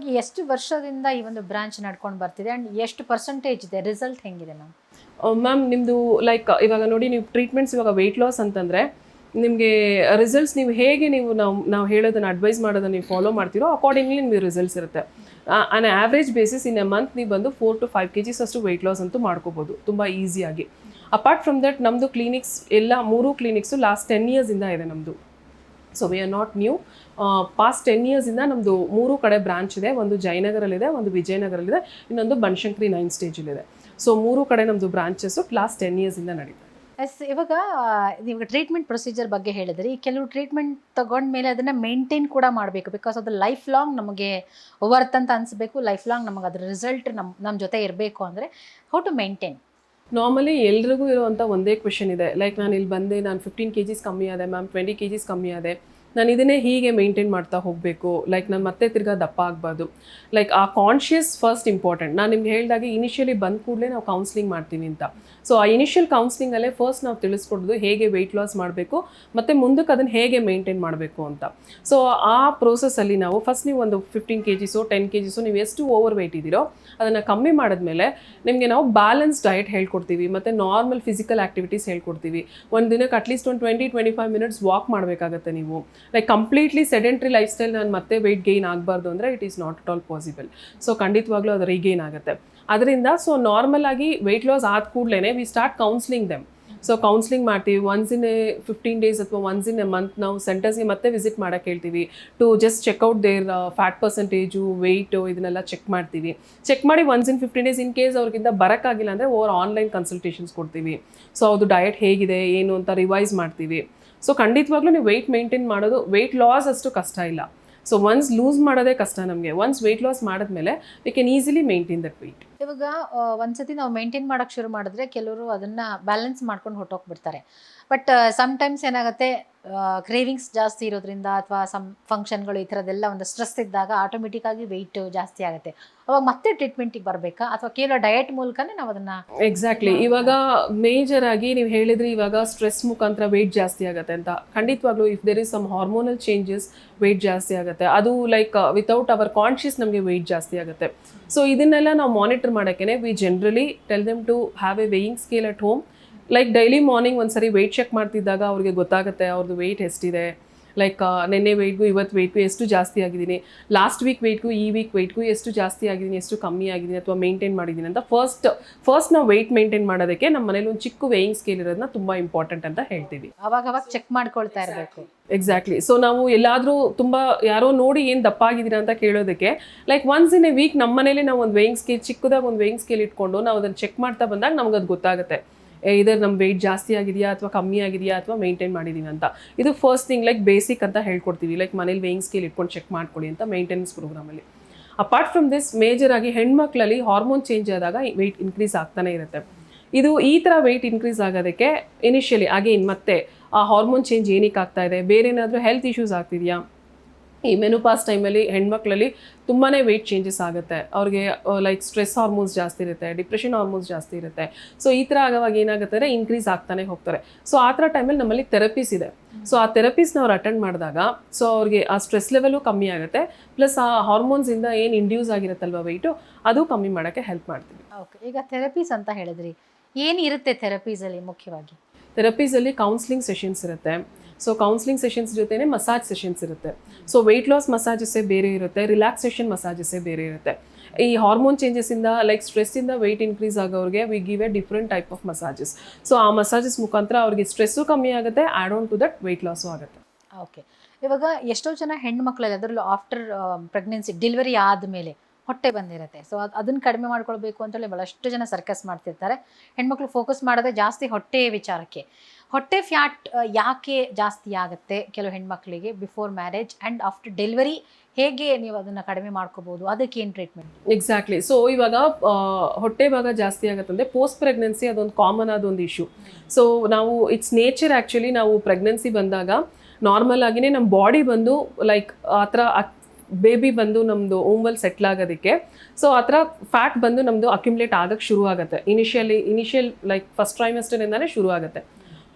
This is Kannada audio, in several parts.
ಇವಾಗ ಎಷ್ಟು ವರ್ಷದಿಂದ ಈ ಒಂದು ಬ್ರಾಂಚ್ ನಡ್ಕೊಂಡು ಬರ್ತಿದೆ ಅಂಡ್ ಎಷ್ಟು ಪರ್ಸೆಂಟೇಜ್ ಇದೆ? ರಿಸಲ್ಟ್ ಹೆಂಗಿದೆ ಮ್ಯಾಮ್ ಮ್ಯಾಮ್ ನಿಮ್ಮದು ಲೈಕ್ ಇವಾಗ ನೋಡಿ ನೀವು ಟ್ರೀಟ್ಮೆಂಟ್ಸ್ ಇವಾಗ ವೆಯ್ಟ್ ಲಾಸ್ ಅಂತಂದರೆ ನಿಮಗೆ ರಿಸಲ್ಟ್ಸ್ ನೀವು ಹೇಗೆ ನೀವು ನಾವು ನಾವು ಹೇಳೋದನ್ನು ಅಡ್ವೈಸ್ ಮಾಡೋದನ್ನು ನೀವು ಫಾಲೋ ಮಾಡ್ತೀರೋ ಅಕಾರ್ಡಿಂಗ್ಲಿ ನಿಮಗೆ ರಿಸಲ್ಟ್ಸ್ ಇರುತ್ತೆ. On average basis in a month ನೀವು ಬಂದು four to five K Gs ಅಷ್ಟು ವೆಯ್ಟ್ ಲಾಸ್ ಅಂತೂ ಮಾಡ್ಕೋಬೋದು, ತುಂಬ ಈಸಿಯಾಗಿ ಅಪಾರ್ಟ್ ಫ್ರಮ್ ದಟ್ ನಮ್ಮದು ಕ್ಲಿನಿಕ್ಸ್ ಎಲ್ಲ ಮೂರು ಕ್ಲಿನಿಕ್ಸು ಲಾಸ್ಟ್ ಟೆನ್ ಇಯರ್ಸಿಂದ ಇದೆ ನಮ್ಮದು so we are not new past ten ಇಯರ್ಸಿಂದ ನಮ್ಮದು ಮೂರು ಕಡೆ ಬ್ರಾಂಚ್ ಇದೆ. ಒಂದು ಜಯನಗರಲ್ಲಿದೆ, ಒಂದು ವಿಜಯನಗರಲ್ಲಿದೆ, ಇನ್ನೊಂದು ಬನಶಂಕರಿ ನೈನ್ ಸ್ಟೇಜಲ್ಲಿದೆ ಸೊ ಮೂರು ಕಡೆ ನಮ್ಮದು ಬ್ರಾಂಚಸ್ಸು ಲಾಸ್ಟ್ ಟೆನ್ ಇಯರ್ಸಿಂದ ನಡೀತದೆ ಎಸ್ ಇವಾಗ ಇವಾಗ ಟ್ರೀಟ್ಮೆಂಟ್ ಪ್ರೊಸೀಜರ್ ಬಗ್ಗೆ ಹೇಳಿದ್ರಿ. ಕೆಲವು ಟ್ರೀಟ್ಮೆಂಟ್ ತಗೊಂಡ್ಮೇಲೆ ಅದನ್ನು ಮೇಂಟೈನ್ ಕೂಡ ಮಾಡಬೇಕು. ಬಿಕಾಸ್ ಅದು ಲೈಫ್ ಲಾಂಗ್ ನಮಗೆ ವರ್ತ್ ಅಂತ ಅನಿಸ್ಬೇಕು. ಲೈಫ್ ಲಾಂಗ್ ನಮಗೆ ಅದರ ರಿಸಲ್ಟ್ ನಮ್ಮ ನಮ್ಮ ಜೊತೆ ಇರಬೇಕು ಅಂದರೆ ಹೌ ಟು ಮೇಂಟೈನ್ ನಾರ್ಮಲಿ ಎಲ್ರಿಗೂ ಇರುವಂಥ ಒಂದೇ ಕ್ವೆಶನ್ ಇದೆ. ಲೈಕ್ ನಾನು ಇಲ್ಲಿ ಬಂದೆ, ನಾನು ಫಿಫ್ಟೀನ್ ಕೆ ಜಿಸ್ ಕಮ್ಮಿ ಆದೆ ಮ್ಯಾಮ್ ಟ್ವೆಂಟಿ ಕೆ ಜಿಸ್ ಕಮ್ಮಿ ಆದೆ. ನಾನು ಇದನ್ನೇ ಹೀಗೆ ಮೇಂಟೈನ್ ಮಾಡ್ತಾ ಹೋಗಬೇಕು. ಲೈಕ್ ನಾನು ಮತ್ತೆ ತಿರ್ಗಾ ದಪ್ಪ ಆಗಬಾರ್ದು. ಲೈಕ್ ಆ ಕಾನ್ಷಿಯಸ್ ಫಸ್ಟ್ ಇಂಪಾರ್ಟೆಂಟ್ ನಾನು ನಿಮ್ಗೆ ಹೇಳಿದಾಗ ಇನಿಷಿಯಲಿ ಬಂದ ಕೂಡಲೇ ನಾವು ಕೌನ್ಸಿಲಿಂಗ್ ಮಾಡ್ತೀವಿ ಅಂತ. ಸೊ ಆ ಇನಿಷಿಯಲ್ ಕೌನ್ಸಿಲಿಂಗಲ್ಲೇ ಫಸ್ಟ್ ನಾವು ತಿಳಿಸ್ಕೊಡೋದು ಹೇಗೆ ವೆಯ್ಟ್ ಲಾಸ್ ಮಾಡಬೇಕು, ಮತ್ತು ಮುಂದಕ್ಕೆ ಅದನ್ನು ಹೇಗೆ ಮೇಂಟೈನ್ ಮಾಡಬೇಕು ಅಂತ. ಸೊ ಆ ಪ್ರೋಸೆಸ್ಸಲ್ಲಿ ನಾವು ಫಸ್ಟ್ ನೀವು ಒಂದು fifteen K Gs ten K Gs ನೀವು ಎಷ್ಟು ಓವರ್ ವೆಯ್ಟ್ ಇದ್ದೀರೋ, ಅದನ್ನು ಕಮ್ಮಿ ಮಾಡಿದ್ಮೇಲೆ ನಿಮಗೆ ನಾವು ಬ್ಯಾಲೆನ್ಸ್ ಡಯಟ್ ಹೇಳ್ಕೊಡ್ತೀವಿ, ಮತ್ತು ನಾರ್ಮಲ್ ಫಿಸಿಕಲ್ ಆ್ಯಕ್ಟಿವಿಟೀಸ್ ಹೇಳ್ಕೊಡ್ತೀವಿ. ಒಂದು ದಿನಕ್ಕೆ ಅಟ್ಲೀಸ್ಟ್ ಒಂದು twenty twenty five minutes walk ಮಾಡಬೇಕಾಗತ್ತೆ ನೀವು. Like completely sedentary life style ನಾನು ಮತ್ತೆ ವೆಯ್ಟ್ ಗೇನ್ ಆಗಬಾರ್ದು ಅಂದರೆ it is not at all possible so ಖಂಡಿತವಾಗ್ಲೂ ಅದು ರೀಗೇನ್ ಆಗುತ್ತೆ. ಅದರಿಂದ ಸೊ ನಾರ್ಮಲ್ ಆಗಿ ವೆಯ್ಟ್ ಲಾಸ್ ಆದ ಕೂಡಲೇ we start counselling them so counselling ಮಾಡ್ತೀವಿ. Once in a fifteen days ಅಥವಾ ಒನ್ಸ್ ಇನ್ ಎ ಮಂತ್ ನಾವು ಸೆಂಟರ್ಸ್ಗೆ ಮತ್ತೆ ವಿಸಿಟ್ ಮಾಡೋಕ್ಕೆ ಹೇಳ್ತೀವಿ. To just check out their fat percentage weight ಇದನ್ನೆಲ್ಲ ಚೆಕ್ ಮಾಡ್ತೀವಿ. ಚೆಕ್ ಮಾಡಿ once in fifteen days in case ಅವ್ರಿಗಿಂತ ಬರೋಕ್ಕಾಗಿಲ್ಲ ಅಂದರೆ ಓವರ್ ಆನ್ಲೈನ್ ಕನ್ಸಲ್ಟೇಷನ್ಸ್ ಕೊಡ್ತೀವಿ. ಸೊ ಅದು ಡಯಟ್ ಹೇಗಿದೆ, ಏನು ಅಂತ ರಿವೈಸ್ ಮಾಡ್ತೀವಿ. ಸೊ ಖಂಡಿತವಾಗ್ಲೂ ನೀವು ವೆಯ್ಟ್ ಮೇಂಟೈನ್ ಮಾಡೋದು ವೆಯ್ಟ್ ಲಾಸ್ ಅಷ್ಟು ಕಷ್ಟ ಇಲ್ಲ. ಸೊ ಒನ್ಸ್ ಲೂಸ್ ಮಾಡೋದೇ ಕಷ್ಟ ನಮಗೆ. ಒನ್ಸ್ ವೆಯ್ಟ್ ಲಾಸ್ ಮಾಡಿದ್ಮೇಲೆ we can easily maintain that weight ಇವಾಗ ಒಂದ್ಸತಿ ನಾವು ಮೇಂಟೈನ್ ಮಾಡೋಕೆ ಶುರು ಮಾಡಿದ್ರೆ ಕೆಲವರು ಅದನ್ನು ಬ್ಯಾಲೆನ್ಸ್ ಮಾಡ್ಕೊಂಡು ಹೊಟ್ಟೋಗ್ಬಿಡ್ತಾರೆ ಬಟ್ ಸಮ್ಟೈಮ್ಸ್ ಏನಾಗುತ್ತೆ ಕ್ರೇವಿಂಗ್ಸ್ ಜಾಸ್ತಿ ಇರೋದ್ರಿಂದ ಅಥವಾ ಸಮ್ ಫಂಕ್ಷನ್ಗಳು ಈ ಥರದ್ದೆಲ್ಲ ಒಂದು ಸ್ಟ್ರೆಸ್ ಇದ್ದಾಗ ಆಟೋಮೆಟಿಕ್ಕಾಗಿ ವೆಯ್ಟ್ ಜಾಸ್ತಿ ಆಗುತ್ತೆ. ಅವಾಗ ಮತ್ತೆ ಟ್ರೀಟ್ಮೆಂಟಿಗೆ ಬರಬೇಕಾ? ಅಥವಾ ಕೇವಲ ಡಯಟ್ ಮೂಲಕನೇ ನಾವು ಅದನ್ನು ಎಕ್ಸಾಕ್ಟ್ಲಿ ಇವಾಗ ಮೇಜರ್ ಆಗಿ ನೀವು ಹೇಳಿದ್ರೆ ಇವಾಗ ಸ್ಟ್ರೆಸ್ ಮುಖಾಂತರ ವೆಯ್ಟ್ ಜಾಸ್ತಿ ಆಗುತ್ತೆ ಅಂತ. ಖಂಡಿತವಾಗ್ಲೂ if there is some hormonal changes weight ಜಾಸ್ತಿ ಆಗುತ್ತೆ. ಅದು ಲೈಕ್ ವಿತೌಟ್ ಅವರ್ ಕಾನ್ಷಿಯಸ್ ನಮಗೆ ವೆಯ್ಟ್ ಜಾಸ್ತಿ ಆಗುತ್ತೆ. ಸೊ ಇದನ್ನೆಲ್ಲ ನಾವು monitor ಮಾಡೋಕ್ಕೇನೆ we generally tell them to have a weighing scale at home like daily morning ಒಂದ್ಸರಿ ವೆಯ್ಟ್ ಚೆಕ್ ಮಾಡ್ತಿದ್ದಾಗ ಅವ್ರಿಗೆ ಗೊತ್ತಾಗುತ್ತೆ ಅವ್ರದ್ದು ವೆಯ್ಟ್ ಎಷ್ಟಿದೆ. ಲೈಕ್ ನಿನ್ನೆ ವೆಯ್ಟ್ಗೂ ಇವತ್ತು ವೆಯ್ಟ್ಗೂ ಎಷ್ಟು ಜಾಸ್ತಿ ಆಗಿದ್ದೀನಿ? ಲಾಸ್ಟ್ ವೀಕ್ ವೆಯ್ಟ್ಗೂ ಈ ವೀಕ್ ವೆಯ್ಟ್ಗೂ ಎಷ್ಟು ಜಾಸ್ತಿ ಆಗಿದ್ದೀನಿ ಎಷ್ಟು ಕಮ್ಮಿ ಆಗಿದ್ದೀನಿ ಅಥವಾ ಮೇಂಟೈನ್ ಮಾಡಿದ್ದೀನಿ ಅಂತ ಫಸ್ಟ್ ಫಸ್ಟ್ ನಾವು ವೆಯ್ಟ್ ಮೇಂಟೈನ್ ಮಾಡೋದಕ್ಕೆ ನಮ್ಮ ಮನೇಲಿ ಒಂದು ಚಿಕ್ಕ ವೇಯಿಂಗ್ ಸ್ಕೇಲ್ ಇರೋದನ್ನ ತುಂಬ ಇಂಪಾರ್ಟೆಂಟ್ ಅಂತ ಹೇಳ್ತೀವಿ. ಅವಾಗ ಅವಾಗ ಚೆಕ್ ಮಾಡ್ಕೊಳ್ತಾ ಇರಬೇಕು. ಎಕ್ಸಾಕ್ಟ್ಲಿ ಸೊ ನಾವು ಎಲ್ಲಾದರೂ ತುಂಬ ಯಾರೋ ನೋಡಿ ಏನು ದಪ್ಪ ಆಗಿದ್ದೀರಾ ಅಂತ ಕೇಳೋದಕ್ಕೆ like once in a week ನಮ್ಮ ಮನೇಲಿ ನಾವು ಒಂದು ವೇಯಿಂಗ್ ಸ್ಕೇಲ್ ಚಿಕ್ಕದಾಗಿ ಒಂದು ವೇಯಿಂಗ್ ಸ್ಕೇಲ್ ಇಟ್ಕೊಂಡು ನಾವು ಅದನ್ನು ಚೆಕ್ ಮಾಡ್ತಾ ಬಂದಾಗ ನಮ್ಗೆ ಅದು ಗೊತ್ತಾಗುತ್ತೆ. ಇದರ್ ನಮ್ಮ ವೆಯ್ಟ್ ಜಾಸ್ತಿ ಆಗಿದೆಯಾ ಅಥವಾ ಕಮ್ಮಿ ಆಗಿದೆಯಾ ಅಥವಾ ಮೇಂಟೈನ್ ಮಾಡಿದೀವಿ ಅಂತ. ಇದು ಫಸ್ಟ್ ಥಿಂಗ್ ಲೈಕ್ ಬೇಸಿಕ್ ಅಂತ ಹೇಳ್ಕೊಡ್ತೀವಿ. ಲೈಕ್ ಮನೇಲಿ ವೇಯಿಂಗ್ ಸ್ಕೇಲ್ ಇಟ್ಕೊಂಡು ಚೆಕ್ ಮಾಡ್ಕೊಳ್ಳಿ ಅಂತ ಮೇಂಟೆನೆನ್ಸ್ ಪ್ರೋಗ್ರಾಮಲ್ಲಿ ಅಪಾರ್ಟ್ ಫ್ರಮ್ ದಿಸ್ ಮೇಜರ್ ಆಗಿ ಹೆಣ್ಮಕ್ಳಲ್ಲಿ ಹಾರ್ಮೋನ್ ಚೇಂಜ್ ಆದಾಗ ವೆಯ್ಟ್ ಇನ್ಕ್ರೀಸ್ ಆಗ್ತಾನೆ ಇರುತ್ತೆ. ಇದು ಈ ಥರ ವೆಯ್ಟ್ ಇನ್ಕ್ರೀಸ್ ಆಗೋದಕ್ಕೆ ಇನಿಷಿಯಲಿ ಅಗೇನ್ ಮತ್ತೆ ಆ ಹಾರ್ಮೋನ್ ಚೇಂಜ್ ಏನಕ್ಕೆ ಆಗ್ತಾ ಇದೆ? ಬೇರೆ ಏನಾದರೂ ಹೆಲ್ತ್ ಇಶ್ಯೂಸ್ ಆಗ್ತಿದೆಯಾ? ಈ ಮೆನುಪಾಸ್ ಟೈಮಲ್ಲಿ ಹೆಣ್ಮಕ್ಳಲ್ಲಿ ತುಂಬಾ ವೆಯ್ಟ್ ಚೇಂಜಸ್ ಆಗುತ್ತೆ. ಅವ್ರಿಗೆ ಲೈಕ್ ಸ್ಟ್ರೆಸ್ ಹಾರ್ಮೋನ್ಸ್ ಜಾಸ್ತಿ ಇರುತ್ತೆ ಡಿಪ್ರೆಷನ್ ಹಾರ್ಮೋನ್ಸ್ ಜಾಸ್ತಿ ಇರುತ್ತೆ. ಸೊ ಈ ಥರ ಆಗುವಾಗ ಏನಾಗುತ್ತೆ ಇನ್ಕ್ರೀಸ್ ಆಗ್ತಾನೆ ಹೋಗ್ತಾರೆ. ಸೊ ಆ ಥರ ಟೈಮಲ್ಲಿ ನಮ್ಮಲ್ಲಿ ಥೆರಪೀಸ್ ಇದೆ. ಸೊ ಆ ಥೆರಪೀಸ್ನ ಅವ್ರು ಅಟೆಂಡ್ ಮಾಡಿದಾಗ ಸೊ ಅವ್ರಿಗೆ ಆ ಸ್ಟ್ರೆಸ್ ಲೆವೆಲು ಕಮ್ಮಿ ಆಗುತ್ತೆ. ಪ್ಲಸ್ ಆ ಹಾರ್ಮೋನ್ಸಿಂದ ಏನು ಇಂಡ್ಯೂಸ್ ಆಗಿರುತ್ತಲ್ವ ವೆಯ್ಟು ಅದು ಕಮ್ಮಿ ಮಾಡೋಕ್ಕೆ ಹೆಲ್ಪ್ ಮಾಡ್ತೀವಿ. ಓಕೆ ಈಗ ಥೆರಪೀಸ್ ಅಂತ ಹೇಳಿದ್ರಿ. ಏನಿರುತ್ತೆ ಥೆರಪೀಸಲ್ಲಿ ಮುಖ್ಯವಾಗಿ? ಥೆರಪೀಸಲ್ಲಿ ಕೌನ್ಸ್ಲಿಂಗ್ ಸೆಷನ್ಸ್ ಇರುತ್ತೆ. ಸೊ ಕೌನ್ಸ್ಲಿಂಗ್ ಸೆಷನ್ಸ್ ಜೊತೆನೇ ಮಸಾಜ್ ಸೆಷನ್ಸ್ ಇರುತ್ತೆ. ಸೊ ವೆಯ್ಟ್ ಲಾಸ್ ಮಸಾಜಸ್ಸೇ ಬೇರೆ ಇರುತ್ತೆ ರಿಲ್ಯಾಕ್ಸೇಷನ್ ಮಸಾಜಸ್ಸೇ ಬೇರೆ ಇರುತ್ತೆ. ಈ ಹಾರ್ಮೋನ್ ಚೇಂಜಸ್ಸಿಂದ ಲೈಕ್ ಸ್ಟ್ರೆಸ್ಸಿಂದ weight increase ಆಗೋರಿಗೆ we give a different type of massages so ಆ ಮಸಾಜಸ್ ಮುಖಾಂತರ ಅವ್ರಿಗೆ ಸ್ಟ್ರೆಸ್ಸು ಕಮ್ಮಿ ಆಗುತ್ತೆ add on to that weight loss ಆಗುತ್ತೆ. ಓಕೆ ಇವಾಗ ಎಷ್ಟೋ ಜನ ಹೆಣ್ಮಕ್ಳಲ್ಲಿ ಅದರಲ್ಲೂ ಆಫ್ಟರ್ ಪ್ರೆಗ್ನೆನ್ಸಿ ಡೆಲಿವರಿ ಆದಮೇಲೆ ಹೊಟ್ಟೆ ಬಂದಿರುತ್ತೆ. ಸೊ ಅದು ಅದನ್ನು ಕಡಿಮೆ ಮಾಡ್ಕೊಳ್ಬೇಕು ಅಂತೇಳಿ ಭಾಳಷ್ಟು ಜನ ಸರ್ಕಸ್ ಮಾಡ್ತಿರ್ತಾರೆ. ಹೆಣ್ಮಕ್ಳು ಫೋಕಸ್ ಮಾಡೋದೇ ಜಾಸ್ತಿ ಹೊಟ್ಟೆ ವಿಚಾರಕ್ಕೆ. ಹೊಟ್ಟೆ ಫ್ಯಾಟ್ ಯಾಕೆ ಜಾಸ್ತಿ ಆಗುತ್ತೆ ಕೆಲವು ಹೆಣ್ಮಕ್ಳಿಗೆ before marriage and after delivery ಹೇಗೆ ನೀವು ಅದನ್ನು ಕಡಿಮೆ ಮಾಡ್ಕೋಬಹುದು ಅದಕ್ಕೆ ಏನು ಟ್ರೀಟ್ಮೆಂಟ್ ಎಕ್ಸಾಕ್ಟ್ಲಿ ಸೊ ಇವಾಗ ಹೊಟ್ಟೆ ಭಾಗ ಜಾಸ್ತಿ ಆಗುತ್ತಂದ್ರೆ ಪೋಸ್ಟ್ ಪ್ರೆಗ್ನೆನ್ಸಿ ಅದೊಂದು ಕಾಮನ್ ಆದ ಒಂದು ಇಶ್ಯೂ ಸೊ ನಾವು ಇಟ್ಸ್ ನೇಚರ್ ಆ್ಯಕ್ಚುಲಿ ನಾವು ಪ್ರೆಗ್ನೆನ್ಸಿ ಬಂದಾಗ ನಾರ್ಮಲ್ ಆಗಿನೇ ನಮ್ಮ ಬಾಡಿ ಬಂದು ಲೈಕ್ ಆ ಥರ ಬೇಬಿ ಬಂದು ನಮ್ಮದು ಓಮ್ವಲ್ ಸೆಟ್ಲ್ ಆಗೋದಕ್ಕೆ. ಸೊ ಆ ಥರ ಫ್ಯಾಟ್ ಬಂದು ನಮ್ಮದು ಅಕ್ಯುಮುಲೇಟ್ ಆಗೋಕ್ಕೆ ಶುರು ಆಗುತ್ತೆ. ಇನಿಷಿಯಲಿ ಇನಿಷಿಯಲ್ ಲೈಕ್ ಫಸ್ಟ್ ಟ್ರೈಮೆಸ್ಟರಿಂದನೇ ಶುರು ಆಗುತ್ತೆ.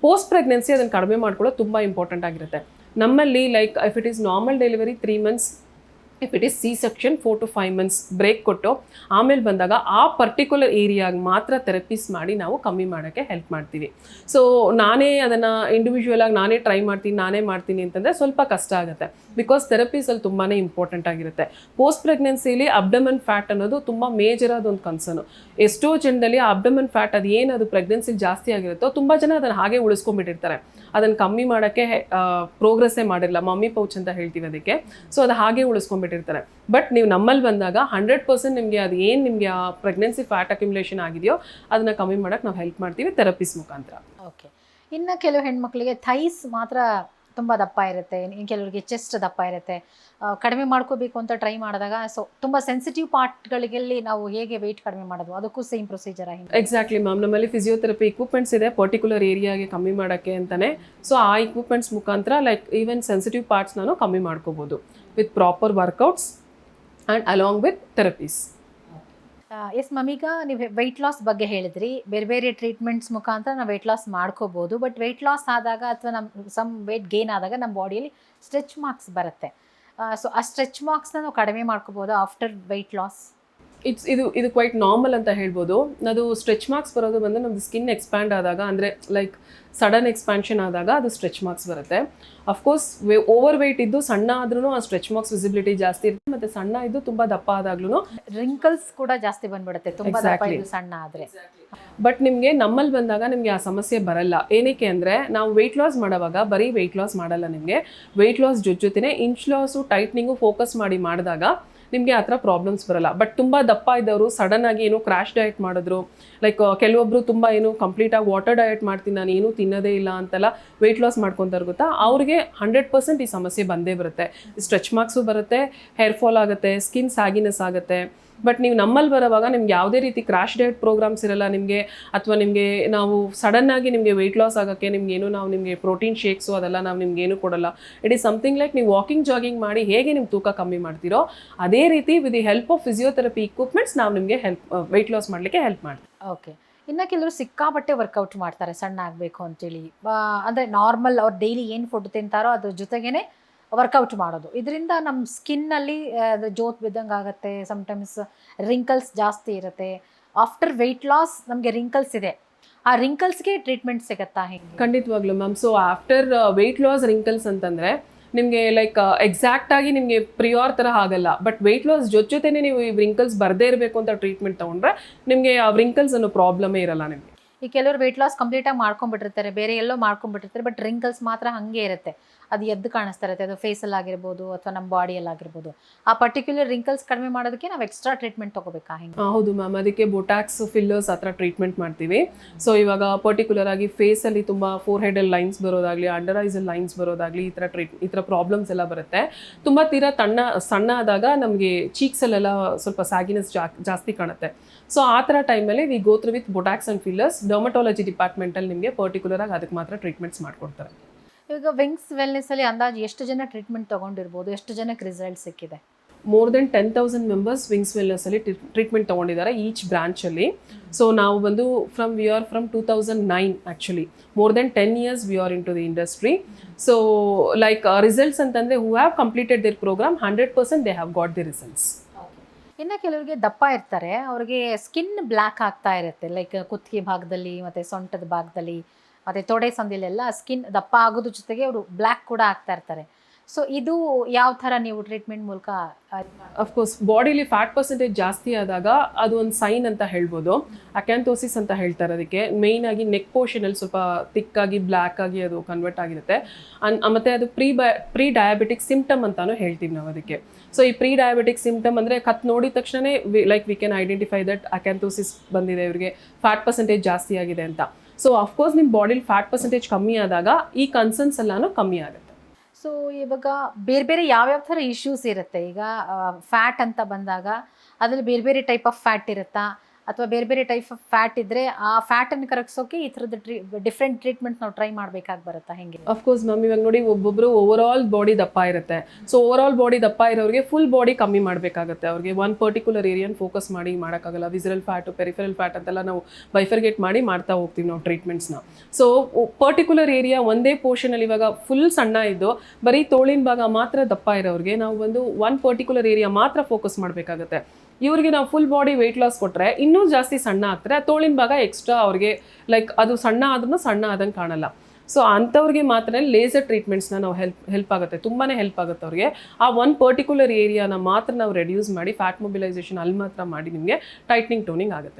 ಪೋಸ್ಟ್ ಪ್ರೆಗ್ನೆನ್ಸಿ ಅದನ್ನು ಕಡಿಮೆ ಮಾಡ್ಕೊಳ್ಳೋದು ತುಂಬ ಇಂಪಾರ್ಟೆಂಟ್ ಆಗಿರುತ್ತೆ. ನಮ್ಮಲ್ಲಿ like if it is normal delivery three months if it is C section four to five months break ಕೊಟ್ಟು ಆಮೇಲೆ ಬಂದಾಗ ಆ ಪರ್ಟಿಕ್ಯುಲರ್ ಏರಿಯಾಗೆ ಮಾತ್ರ ಥೆರಪೀಸ್ ಮಾಡಿ ನಾವು ಕಮ್ಮಿ ಮಾಡೋಕ್ಕೆ ಹೆಲ್ಪ್ ಮಾಡ್ತೀವಿ. ಸೊ ನಾನೇ ಅದನ್ನು ಇಂಡಿವಿಜುವಲ್ ಆಗಿ ನಾನೇ ಟ್ರೈ ಮಾಡ್ತೀನಿ, ನಾನೇ ಮಾಡ್ತೀನಿ ಅಂತಂದರೆ ಸ್ವಲ್ಪ ಕಷ್ಟ ಆಗುತ್ತೆ. ಬಿಕಾಸ್ ಥೆರಪೀಸಲ್ಲಿ ತುಂಬಾ ಇಂಪಾರ್ಟೆಂಟ್ ಆಗಿರುತ್ತೆ. ಪೋಸ್ಟ್ ಪ್ರೆಗ್ನೆನ್ಸಿಲಿ ಅಬ್ಡಮನ್ ಫ್ಯಾಟ್ ಅನ್ನೋದು ತುಂಬ ಮೇಜರ್ ಆದ ಒಂದು ಕನ್ಸರ್ನು ಎಷ್ಟೋ ಜನದಲ್ಲಿ ಅಬ್ಡಮನ್ ಫ್ಯಾಟ್ ಅದು ಏನು ಅದು ಪ್ರೆಗ್ನೆನ್ಸಿಲಿ ಜಾಸ್ತಿ ಆಗಿರುತ್ತೋ ತುಂಬ ಜನ ಅದನ್ನು ಹಾಗೆ ಉಳಿಸ್ಕೊಂಡ್ಬಿಟ್ಟಿರ್ತಾರೆ. ಅದನ್ನು ಕಮ್ಮಿ ಮಾಡೋಕ್ಕೆ ಪ್ರೋಗ್ರೆಸ್ಸೇ ಮಾಡಿರಲ್ಲ. ಮಮ್ಮಿ ಪೌಚ್ ಅಂತ ಹೇಳ್ತೀವಿ ಅದಕ್ಕೆ. ಸೊ ಅದು ಹಾಗೆ ಉಳಿಸ್ಕೊಂಡ್ಬಿಟ್ಟಿರ್ತಾರೆ. ಬಟ್ ನೀವು ನಮ್ಮಲ್ಲಿ ಬಂದಾಗ ಹಂಡ್ರೆಡ್ ಪರ್ಸೆಂಟ್ ನಿಮಗೆ ಅದು ಏನು ನಿಮಗೆ ಆ ಪ್ರೆಗ್ನೆನ್ಸಿ ಫ್ಯಾಟ್ ಅಕ್ಯುಮುಲೇಷನ್ ಆಗಿದೆಯೋ ಅದನ್ನು ಕಮ್ಮಿ ಮಾಡೋಕ್ಕೆ ನಾವು ಹೆಲ್ಪ್ ಮಾಡ್ತೀವಿ ಥೆರಪಿಸ್ ಮುಖಾಂತರ. ಓಕೆ ಇನ್ನು ಕೆಲವು ಹೆಣ್ಮಕ್ಳಿಗೆ ಥೈಸ್ ಮಾತ್ರ ತುಂಬ ದಪ್ಪ ಇರುತ್ತೆ. ಕೆಲವರಿಗೆ ಚೆಸ್ಟ್ ದಪ್ಪ ಇರುತ್ತೆ. ಕಡಿಮೆ ಮಾಡ್ಕೋಬೇಕು ಅಂತ ಟ್ರೈ ಮಾಡಿದಾಗ ಸೊ ತುಂಬ ಸೆನ್ಸಿಟಿವ್ ಪಾರ್ಟ್ಗಳಿಗೆಲ್ಲಿ ನಾವು ಹೇಗೆ ವೆಯ್ಟ್ ಕಡಿಮೆ ಮಾಡೋದು, ಅದಕ್ಕೂ ಸೇಮ್ ಪ್ರೊಸೀಜರ್ ಆಗಿದೆ ಎಕ್ಸಾಕ್ಟ್ಲಿ ಮ್ಯಾಮ್ ನಮ್ಮಲ್ಲಿ ಫಿಸಿಯೋಥೆರಪಿ ಇಕ್ವಿಪ್ಮೆಂಟ್ಸ್ ಇದೆ ಪರ್ಟಿಕ್ಯುಲರ್ ಏರಿಯಾಗೆ ಕಮ್ಮಿ ಮಾಡೋಕ್ಕೆ ಅಂತಲೇ ಸೊ ಆ ಇಕ್ವಿಪ್ಮೆಂಟ್ಸ್ ಮುಖಾಂತರ ಲೈಕ್ ಈವನ್ ಸೆನ್ಸಿಟಿವ್ ಪಾರ್ಟ್ಸ್ ನಾನು ಕಮ್ಮಿ ಮಾಡ್ಕೋಬೋದು. With proper workouts and along with therapies S ಮಮೀಗ ನೀವು ವೆಯ್ಟ್ ಲಾಸ್ ಬಗ್ಗೆ ಹೇಳಿದ್ರಿ. ಬೇರೆ ಬೇರೆ ಟ್ರೀಟ್ಮೆಂಟ್ಸ್ ಮುಖಾಂತರ ನಾವು ವೆಯ್ಟ್ ಲಾಸ್ ಮಾಡ್ಕೋಬೋದು. ಬಟ್ ವೆಯ್ಟ್ ಲಾಸ್ ಆದಾಗ ಅಥವಾ ನಮ್ಮ ಸಮ್ ವೆಯ್ಟ್ ಗೇನ್ ಆದಾಗ ನಮ್ಮ ಬಾಡಿಯಲ್ಲಿ ಸ್ಟ್ರೆಚ್ ಮಾರ್ಕ್ಸ್ ಬರುತ್ತೆ. ಸೊ ಆ ಸ್ಟ್ರೆಚ್ ಮಾರ್ಕ್ಸ್ನ ನಾವು ಕಡಿಮೆ ಮಾಡ್ಕೋಬೋದು ಆಫ್ಟರ್ ವೆಯ್ಟ್ ಲಾಸ್ ಇಟ್ಸ್ ಇದು ಇದು ಕ್ವೈಟ್ ನಾರ್ಮಲ್ ಅಂತ ಹೇಳ್ಬೋದು. ಅದು ಸ್ಟ್ರೆಚ್ ಮಾರ್ಕ್ಸ್ ಬರೋದು ಬಂದು ನಮ್ಮದು ಸ್ಕಿನ್ ಎಕ್ಸ್ಪ್ಯಾಂಡ್ ಆದಾಗ ಅಂದರೆ ಲೈಕ್ ಸಡನ್ ಎಕ್ಸ್ಪ್ಯಾನ್ಷನ್ ಆದಾಗ ಅದು ಸ್ಟ್ರೆಚ್ ಮಾರ್ಕ್ಸ್ ಬರುತ್ತೆ. Of course way over weight ಇದ್ದು ಸಣ್ಣ ಆದ್ರೂ ಆ ಸ್ಟ್ರೆಚ್ ಮಾರ್ಕ್ಸ್ ವಿಸಿಬಿಲಿಟಿ ಜಾಸ್ತಿ ಇರುತ್ತೆ. ಮತ್ತೆ ಸಣ್ಣ ಇದ್ದು ತುಂಬಾ ದಪ್ಪ ಆದಾಗ್ಲೂ ರಿಂಕಲ್ಸ್ ಕೂಡ ಜಾಸ್ತಿ ಬಂದ್ಬಿಡುತ್ತೆ. ತುಂಬಾ ದಪ್ಪ. ಸಣ್ಣ ಆದರೆ. ಬಟ್ ನಿಮಗೆ ನಮ್ಮಲ್ಲಿ ಬಂದಾಗ ನಿಮಗೆ ಆ ಸಮಸ್ಯೆ ಬರಲ್ಲ. ಏನಕ್ಕೆ ಅಂದರೆ ನಾವು ವೆಯ್ಟ್ ಲಾಸ್ ಮಾಡುವಾಗ ಬರೀ ವೆಯ್ಟ್ ಲಾಸ್ ಮಾಡಲ್ಲ ನಿಮಗೆ. ವೆಯ್ಟ್ ಲಾಸ್ ಜೊತೆ ಜೊತೆನೇ ಇಂಚ್ ಲಾಸು ಟೈಟ್ನಿಂಗು ಫೋಕಸ್ ಮಾಡಿ ಮಾಡಿದಾಗ ನಿಮಗೆ ಆ ಥರ ಪ್ರಾಬ್ಲಮ್ಸ್ ಬರಲ್ಲ. ಬಟ್ ತುಂಬ ದಪ್ಪ ಇದ್ದವರು ಸಡನ್ ಆಗಿ ಏನು ಕ್ರಾಶ್ ಡಯಟ್ ಮಾಡಿದ್ರು ಲೈಕ್ ಕೆಲವೊಬ್ಬರು ತುಂಬ ಏನು ಕಂಪ್ಲೀಟಾಗಿ ವಾಟರ್ ಡಯಟ್ ಮಾಡ್ತೀನಿ, ನಾನು ಏನು ತಿನ್ನೋದೇ ಇಲ್ಲ ಅಂತೆಲ್ಲ ವೆಯ್ಟ್ ಲಾಸ್ ಮಾಡ್ಕೊತಾರೆ ಗೊತ್ತಾ? ಅವ್ರಿಗೆ ಹಂಡ್ರೆಡ್ ಪರ್ಸೆಂಟ್ ಈ ಸಮಸ್ಯೆ ಬಂದೇ ಬರುತ್ತೆ. ಸ್ಟ್ರೆಚ್ ಮಾರ್ಕ್ಸು ಬರುತ್ತೆ ಹೇರ್ ಫಾಲ್ ಆಗುತ್ತೆ ಸ್ಕಿನ್ ಸ್ಯಾಗಿನೆಸ್ ಆಗುತ್ತೆ. ಬಟ್ ನೀವು ನಮ್ಮಲ್ಲಿ ಬರೋವಾಗ ನಿಮ್ಗೆ ಯಾವುದೇ ರೀತಿ ಕ್ರಾಶ್ ಡಯಟ್ ಪ್ರೋಗ್ರಾಮ್ಸ್ ಇರಲ್ಲ ನಿಮಗೆ, ಅಥವಾ ನಿಮಗೆ ನಾವು ಸಡನ್ ಆಗಿ ನಿಮಗೆ ವೆಯ್ಟ್ ಲಾಸ್ ಆಗೋಕ್ಕೆ ನಿಮ್ಗೇನು ನಾವು ನಿಮಗೆ ಪ್ರೋಟೀನ್ ಶೇಕ್ಸು ಅದೆಲ್ಲ ನಾವು ನಿಮ್ಗೇನು ಕೊಡಲ್ಲ. ಇಟ್ ಈಸ್ ಸಮಥಿಂಗ್ ಲೈಕ್ ನೀವು ವಾಕಿಂಗ್ ಜಾಗಿಂಗ್ ಮಾಡಿ ಹೇಗೆ ನಿಮ್ಮ ತೂಕ ಕಮ್ಮಿ ಮಾಡ್ತೀರೋ, ಅದೇ ರೀತಿ with the help of physiotherapy equipments ನಾವು ನಿಮಗೆ ಹೆಲ್ಪ್ ವೆಯ್ಟ್ ಲಾಸ್ ಮಾಡಲಿಕ್ಕೆ ಹೆಲ್ಪ್ ಮಾಡ್ತೀವಿ. ಓಕೆ ಇನ್ನು ಕೆಲವರು ಸಿಕ್ಕಾಪಟ್ಟೆ ವರ್ಕೌಟ್ ಮಾಡ್ತಾರೆ ಸಣ್ಣ ಆಗಬೇಕು ಅಂತೇಳಿ ಅಂದರೆ ನಾರ್ಮಲ್ ಅವ್ರು ಡೈಲಿ ಏನು ಫುಡ್ ತಿಂತಾರೋ ಅದ್ರ ಜೊತೆಗೇನೆ ವರ್ಕೌಟ್ ಮಾಡೋದು. ಇದರಿಂದ ನಮ್ಮ ಸ್ಕಿನ್ನಲ್ಲಿ ಅದು ಜೋತ್ ಬಿದ್ದಂಗೆ ಆಗುತ್ತೆ ಸಮ್ಟೈಮ್ಸ್ ರಿಂಕಲ್ಸ್ ಜಾಸ್ತಿ ಇರುತ್ತೆ. ಆಫ್ಟರ್ ವೆಯ್ಟ್ ಲಾಸ್ ನಮಗೆ ರಿಂಕಲ್ಸ್ ಇದೆ. ಆ ರಿಂಕಲ್ಸ್ಗೆ ಟ್ರೀಟ್ಮೆಂಟ್ ಸಿಗುತ್ತಾ ಹೇಗೆ? ಖಂಡಿತವಾಗ್ಲೂ ma'am so after weight loss wrinkles ಅಂತಂದರೆ ನಿಮಗೆ ಲೈಕ್ ಎಕ್ಸಾಕ್ಟ್ ಆಗಿ ನಿಮಗೆ ಪ್ರಿಯೋರ್ ಥರ ಆಗಲ್ಲ. ಬಟ್ ವೆಯ್ಟ್ ಲಾಸ್ ಜೊತೆ ಜೊತೆನೇ ನೀವು ಈ ರಿಂಕಲ್ಸ್ ಬರದೇ ಇರಬೇಕು ಅಂತ ಟ್ರೀಟ್ಮೆಂಟ್ ತೊಗೊಂಡ್ರೆ ನಿಮಗೆ ಆ ರಿಂಕಲ್ಸ್ ಅನ್ನೋ ಪ್ರಾಬ್ಲಮೇ ಇರಲ್ಲ ನಿಮಗೆ. ಈ ಕೆಲವರು ವೆಯ್ಟ್ ಲಾಸ್ ಕಂಪ್ಲೀಟಾಗಿ ಮಾಡ್ಕೊಂಡ್ಬಿಟ್ಟಿರ್ತಾರೆ. ಬೇರೆ ಎಲ್ಲೋ ಮಾಡ್ಕೊಂಡ್ಬಿಟ್ಟಿರ್ತಾರೆ. ಬಟ್ ರಿಂಕಲ್ಸ್ ಮಾತ್ರ ಹಾಗೆ ಇರುತ್ತೆ. ಅದು ಎದ್ದು ಕಾಣಿಸ್ತಾ ಇರುತ್ತೆ. ಅದು ಫೇಸಲ್ಲಿ ಆಗಿರ್ಬೋದು ಅಥವಾ ನಮ್ಮ ಬಾಡಿಯಲ್ಲಿ ಆಗಿರ್ಬೋದು. ಆ ಪರ್ಟಿಕ್ಯುಲರ್ ರಿಂಕಲ್ಸ್ ಕಡಿಮೆ ಮಾಡೋದಕ್ಕೆ ನಾವು ಎಕ್ಸ್ಟ್ರಾ ಟ್ರೀಟ್ಮೆಂಟ್ ತಗೋಬೇಕಾ? ಹಿಂಗೆ? ಹೌದು ಮ್ಯಾಮ್ ಅದಕ್ಕೆ ಬೊಟ್ಯಾಕ್ಸ್ ಫಿಲ್ಲರ್ಸ್ ಆ ಥರ ಟ್ರೀಟ್ಮೆಂಟ್ ಮಾಡ್ತೀವಿ. ಸೊ ಇವಾಗ ಪರ್ಟಿಕ್ಯುಲರ್ ಆಗಿ ಫೇಸಲ್ಲಿ ತುಂಬ ಫೋರ್ ಹೆಡಲ್ಲಿ ಲೈನ್ಸ್ ಬರೋದಾಗಲಿ ಅಂಡರ್ ಐಸಲ್ಲಿ ಲೈನ್ಸ್ ಬರೋದಾಗಲಿ ಈ ಥರ ಟ್ರೀಟ್ ಈ ಥರ ಪ್ರಾಬ್ಲಮ್ಸ್ ಎಲ್ಲ ಬರುತ್ತೆ. ತುಂಬ ತೀರಾ ತಣ್ಣ, ಸಣ್ಣ ಆದಾಗ ನಮಗೆ ಚೀಕ್ಸಲ್ಲೆಲ್ಲ ಸ್ವಲ್ಪ ಸ್ಯಾಗಿನೆಸ್ ಜಾಸ್ತಿ ಕಾಣುತ್ತೆ. ಸೊ ಆ ಥರ ಟೈಮಲ್ಲಿ we go through with botox and fillers dermatology ಡಿಪಾರ್ಟ್ಮೆಂಟಲ್ಲಿ ನಿಮಗೆ ಪರ್ಟಿಕ್ಯುಲರ್ ಆಗಿ ಅದಕ್ಕೆ ಮಾತ್ರ ಟ್ರೀಟ್ಮೆಂಟ್ಸ್ ಮಾಡ್ಕೊಡ್ತಾರೆ. ಇವಾಗ ವಿಂಗ್ಸ್ ವೆಲ್ನೆಸ್ಸಲ್ಲಿ ಅಂದಾಜು ಎಷ್ಟು ಜನ ಟ್ರೀಟ್ಮೆಂಟ್ ತೊಗೊಂಡಿರ್ಬೋದು? ಎಷ್ಟು ಜನಕ್ಕೆ ರಿಸಲ್ಟ್ ಸಿಕ್ಕಿದೆ? More than ten thousand members Wings ವೆಲ್ನೆಸ್ಸಲ್ಲಿ treatment ತೊಗೊಂಡಿದ್ದಾರೆ ಈಚ್ ಬ್ರಾಂಚಲ್ಲಿ ಸೊ ನಾವು ಬಂದು from we are from two thousand nine actually more than ten years we are in to the industry so like results ಅಂತಂದರೆ who have completed their programme hundred percent they have got the results ಇನ್ನು ಕೆಲವರಿಗೆ ದಪ್ಪ ಇರ್ತಾರೆ ಅವರಿಗೆ ಸ್ಕಿನ್ ಬ್ಲ್ಯಾಕ್ ಆಗ್ತಾ ಇರುತ್ತೆ ಲೈಕ್ ಕುತ್ತಿಗೆ ಭಾಗದಲ್ಲಿ ಮತ್ತು ಸೊಂಟದ ಭಾಗದಲ್ಲಿ. ಮತ್ತು ತೊಡೆ ಸಂದಿಲೆಲ್ಲ ಸ್ಕಿನ್ ದಪ್ಪ ಆಗೋದ್ರ ಜೊತೆಗೆ ಅವರು ಬ್ಲ್ಯಾಕ್ ಕೂಡ ಆಗ್ತಾ ಇರ್ತಾರೆ. ಸೊ ಇದು ಯಾವ ಥರ ನೀವು ಟ್ರೀಟ್ಮೆಂಟ್ ಮೂಲಕ ಅಫ್ಕೋರ್ಸ್ ಬಾಡಿಲಿ ಫ್ಯಾಟ್ ಪರ್ಸೆಂಟೇಜ್ ಜಾಸ್ತಿ ಆದಾಗ ಅದು ಒಂದು ಸೈನ್ ಅಂತ ಹೇಳ್ಬೋದು. ಅಕ್ಯಾಂಥೋಸಿಸ್ ಅಂತ ಹೇಳ್ತಾರೆ ಅದಕ್ಕೆ. ಮೇಯ್ನ್ ಆಗಿ ನೆಕ್ ಪೋರ್ಷನಲ್ಲಿ ಸ್ವಲ್ಪ ತಿಕ್ಕಾಗಿ ಬ್ಲ್ಯಾಕ್ ಆಗಿ ಅದು ಕನ್ವರ್ಟ್ ಆಗಿರುತ್ತೆ. ಅನ್ ಮತ್ತು ಅದು ಪ್ರೀ ಬಯ ಪ್ರೀ ಡಯಾಬಿಟಿಕ್ ಸಿಂಪ್ಟಮ್ ಅಂತಾನು ಹೇಳ್ತೀವಿ ನಾವು ಅದಕ್ಕೆ. ಸೊ ಈ ಪ್ರೀ ಡಯಾಬಿಟಿಕ್ ಸಿಂಪ್ಟಮ್ ಅಂದರೆ ಕತ್ ನೋಡಿದ ತಕ್ಷಣವೇ like we can identify that acanthosis ಬಂದಿದೆ, ಇವರಿಗೆ ಫ್ಯಾಟ್ ಪರ್ಸೆಂಟೇಜ್ ಜಾಸ್ತಿ ಆಗಿದೆ ಅಂತ. ಸೊ ಅಫ್ಕೋರ್ಸ್ ನಿಮ್ಮ ಬಾಡಿಲಿ ಫ್ಯಾಟ್ ಪರ್ಸೆಂಟೇಜ್ ಕಮ್ಮಿ ಆದಾಗ ಈ ಕನ್ಸರ್ನ್ಸ್ ಎಲ್ಲಾನು ಕಮ್ಮಿ ಆಗುತ್ತೆ. ಸೊ ಇವಾಗ ಬೇರೆ ಬೇರೆ ಯಾವ್ಯಾವ ಥರ ಇಶ್ಯೂಸ್ ಇರುತ್ತೆ? ಈಗ ಫ್ಯಾಟ್ ಅಂತ ಬಂದಾಗ, ಅದರಲ್ಲಿ ಬೇರೆ ಬೇರೆ ಟೈಪ್ ಆಫ್ ಫ್ಯಾಟ್ ಇರುತ್ತಾ? ಅಥವಾ ಬೇರೆ ಬೇರೆ ಟೈಪ್ ಆಫ್ ಫ್ಯಾಟ್ ಇದ್ರೆ ಆ ಫ್ಯಾಟ್ ಅನ್ನು ಕರಗಿಸೋಕೆ ಈ ಥರದ ಟ್ರೀ ಡಿಫ್ರೆಂಟ್ ಟ್ರೀಟ್ಮೆಂಟ್ ನಾವು ಟ್ರೈ ಮಾಡ್ಬೇಕಾಗಿ ಬರುತ್ತಾ? ಹೆಂಗೆ? ಅಫ್ಕೋರ್ಸ್ ಮ್ಯಾಮ್ ಇವಾಗ ನೋಡಿ ಒಬ್ಬೊಬ್ರು ಓವರ್ ಆಲ್ ಬಾಡಿ ದಪ್ಪ ಇರುತ್ತೆ. ಸೊ ಓವರ್ ಆಲ್ ಬಾಡಿ ದಪ್ಪ ಇರೋರಿಗೆ ಫುಲ್ ಬಾಡಿ ಕಮ್ಮಿ ಮಾಡಬೇಕಾಗುತ್ತೆ. ಅವ್ರಿಗೆ ಒನ್ ಪರ್ಟಿಕ್ಯುಲರ್ ಏರಿಯನ್ ಫೋಕಸ್ ಮಾಡಿ ಮಾಡೋಕ್ಕಾಗಲ್ಲ. ವಿಸರಲ್ ಫ್ಯಾಟು ಪೆರಿಫರಲ್ ಫ್ಯಾಟ್ ಅಂತೆಲ್ಲ ನಾವು ಬೈಫರ್ಗೇಟ್ ಮಾಡಿ ಮಾಡ್ತಾ ಹೋಗ್ತೀವಿ ನಾವು ಟ್ರೀಟ್ಮೆಂಟ್ಸ್ನ ಸೊ ಪರ್ಟಿಕ್ಯುಲರ್ ಏರಿಯಾ ಒಂದೇ ಪೋರ್ಷನಲ್ಲಿ ಇವಾಗ ಫುಲ್ ಸಣ್ಣ ಇದ್ದು ಬರೀ ತೋಳಿನ ಭಾಗ ಮಾತ್ರ ದಪ್ಪ ಇರೋರಿಗೆ ನಾವು ಒಂದು ಒನ್ ಪರ್ಟಿಕ್ಯುಲರ್ ಏರಿಯಾ ಮಾತ್ರ ಫೋಕಸ್ ಮಾಡಬೇಕಾಗುತ್ತೆ. ಇವ್ರಿಗೆ ನಾವು ಫುಲ್ ಬಾಡಿ ವೆಯ್ಟ್ ಲಾಸ್ ಕೊಟ್ಟರೆ ಇನ್ನೂ ಜಾಸ್ತಿ ಸಣ್ಣ ಆಗ್ತಾರೆ. ತೋಳಿನ ಭಾಗ ಎಕ್ಸ್ಟ್ರಾ ಅವ್ರಿಗೆ ಲೈಕ್ ಅದು ಸಣ್ಣ ಆದ್ರೂ ಸಣ್ಣ ಆದಂಗೆ ಕಾಣಲ್ಲ. ಸೊ ಅಂಥವ್ರಿಗೆ ಮಾತ್ರ ಲೇಸರ್ ಟ್ರೀಟ್ಮೆಂಟ್ಸ್ನ ನಾವು ಹೆಲ್ಪ್ ಹೆಲ್ಪ್ ಆಗುತ್ತೆ. ತುಂಬಾ ಹೆಲ್ಪ್ ಆಗುತ್ತೆ ಅವ್ರಿಗೆ. ಆ ಒನ್ ಪರ್ಟಿಕ್ಯುಲರ್ ಏರಿಯಾನ ಮಾತ್ರ ನಾವು ರೆಡ್ಯೂಸ್ ಮಾಡಿ ಫ್ಯಾಟ್ ಮೊಬಿಲೈಸೇಷನ್ ಅಲ್ಲಿ ಮಾತ್ರ ಮಾಡಿ ನಿಮಗೆ ಟೈಟ್ನಿಂಗ್ ಟೋನಿಂಗ್ ಆಗುತ್ತೆ.